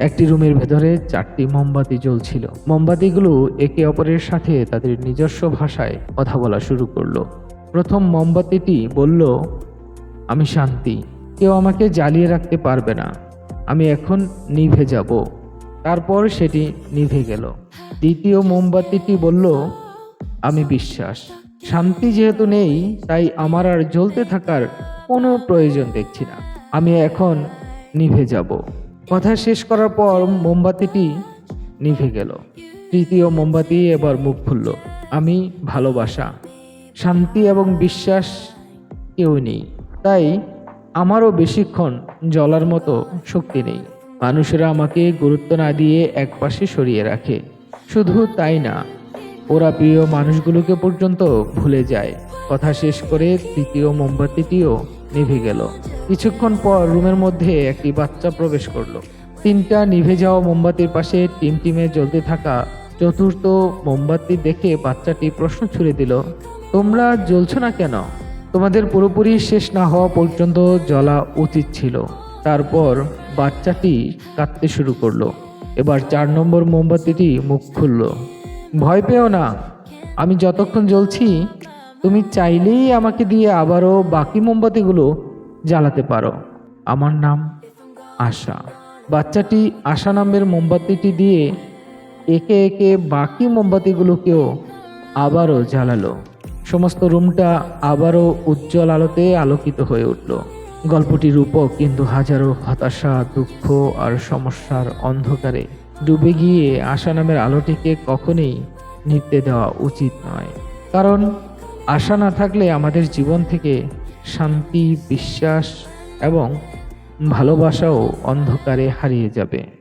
একটি রুমের ভেতরে চারটি মোমবাতি জ্বলছিল। মোমবাতিগুলো একে অপরের সাথে তাদের নিজস্ব ভাষায় কথা বলা শুরু করল। প্রথম মোমবাতিটি বলল, আমি শান্তি। কেউ আমাকে জ্বালিয়ে রাখতে পারবে না। আমি এখন নিভে যাব। তারপর সেটি নিভে গেল। দ্বিতীয় মোমবাতিটি বলল, আমি বিশ্বাস। শান্তি যেহেতু নেই, তাই আমার আর জ্বলতে থাকার কোনো প্রয়োজন দেখছি না। আমি এখন নিভে যাব। কথা শেষ করার পর মোমবাতিটি নিভে গেল। তৃতীয় মোমবাতি এবার মুখ খুলল। আমি ভালোবাসা, শান্তি এবং বিশ্বাস কেউ নেই। তাই আমারও বেশিক্ষণ জ্বলার মতো শক্তি নেই। মানুষেরা আমাকে গুরুত্ব না দিয়ে একপাশে সরিয়ে রাখে। শুধু তাই না, ওরা প্রিয় মানুষগুলোকে পর্যন্ত ভুলে যায়। কথা শেষ করে তৃতীয় মোমবাতিটিও নিভে গেল। কিছুক্ষণ পর রুমের মধ্যে একটি বাচ্চা প্রবেশ করল। তিনটা নিভে যাওয়া মোমবাতির পাশে টিম টিমে জ্বলতে থাকা চতুর্থ মোমবাতি দেখে বাচ্চাটি প্রশ্ন ছুড়ে দিল, তোমরা জ্বলছো না কেন? তোমাদের পুরোপুরি শেষ না হওয়া পর্যন্ত জ্বলা উচিত ছিল। তারপর বাচ্চাটি কাঁদতে শুরু করল। এবার চার নম্বর মোমবাতিটি মুখ খুলল, ভয় পেও না, আমি যতক্ষণ জ্বলছি, তুমি চাইলেই আমাকে দিয়ে আবারও বাকি মোমবাতিগুলো জ্বালাতে পারো। আমার নাম আশা। বাচ্চাটি আশা নামের মোমবাতিটি দিয়ে একে একে বাকি মোমবাতিগুলোকেও আবারও জ্বালালো। সমস্ত রুমটা আবারও উজ্জ্বল আলোতে আলোকিত হয়ে উঠল। গল্পটি রূপক কিন্তু হাজারো হতাশা, দুঃখ আর সমস্যার অন্ধকারে ডুবে গিয়ে আশা নামের আলোটিকে কখনোই নিতে দেওয়া উচিত নয়। কারণ আশা না থাকলে আমাদের জীবন থেকে শান্তি বিশ্বাস এবং ভালোবাসাও অন্ধকারে হারিয়ে যাবে।